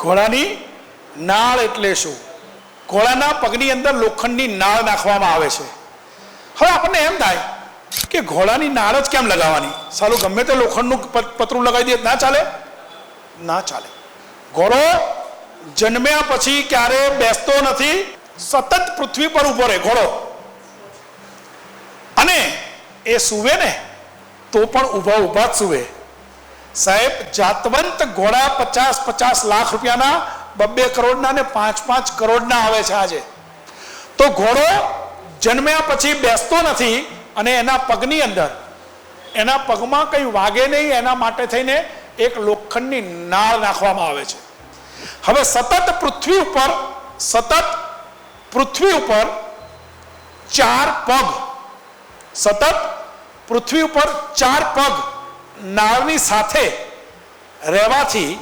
ઘોડાની નાળ એટલે શું? ઘોડાના પગની અંદર લોખંડની નાળ નાખવામાં આવે છે. હવે આપણને એમ થાય કે ઘોડાની નાળ જ કેમ લગાવવાની? સારું ગમે તે લોખંડનું પતરું લગાવી દે, ના ચાલે? ના ચાલે. ઘોડો જન્મ્યા પછી ક્યારે બેસતો નથી? સતત પૃથ્વી પર ઊભો રહે ઘોડો. અને એ સુવે ને, તો પણ ઊભા ઊભા જ સૂવે. સાહેબ, જાતવંત ઘોડા પચાસ પચાસ લાખ રૂપિયાના બબ્બે કરોડના ને પાંચ પાંચ કરોડના આવે છે આજે. તો ઘોડો જન્મ્યા પછી બેસતો નથી અને એના પગની અંદર. એના પગમાં કંઈ વાગે નહીં, એના માટે થઈને એક લોખંડની નાળ નાખવામાં આવે છે. હવે સતત પૃથ્વી ઉપર, સતત પૃથ્વી ઉપર ચાર પગ. સતત પૃથ્વી ઉપર ચાર પગ. નાળની સાથે રહેવાથી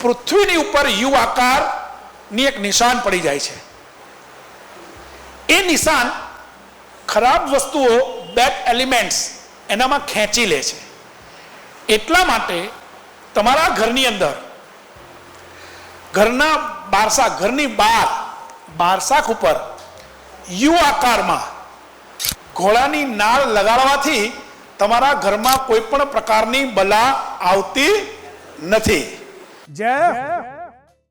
પૃથ્વીની ઉપર યુ આકારની એક નિશાન પડી જાય છે. એ નિશાન ખરાબ વસ્તુઓ બેડ એલિમેન્ટ્સ એનામાં ખેંચી લે છે. એટલા માટે તમારા ઘરની અંદર, ઘરના બારસા, ઘરની બહાર બારસાખ ઉપર યુ આકારમાં ઘોડાની નાળ લગાડવાથી તમારા ઘરમાં કોઈ પણ પ્રકારની બલા આવતી નથી. જય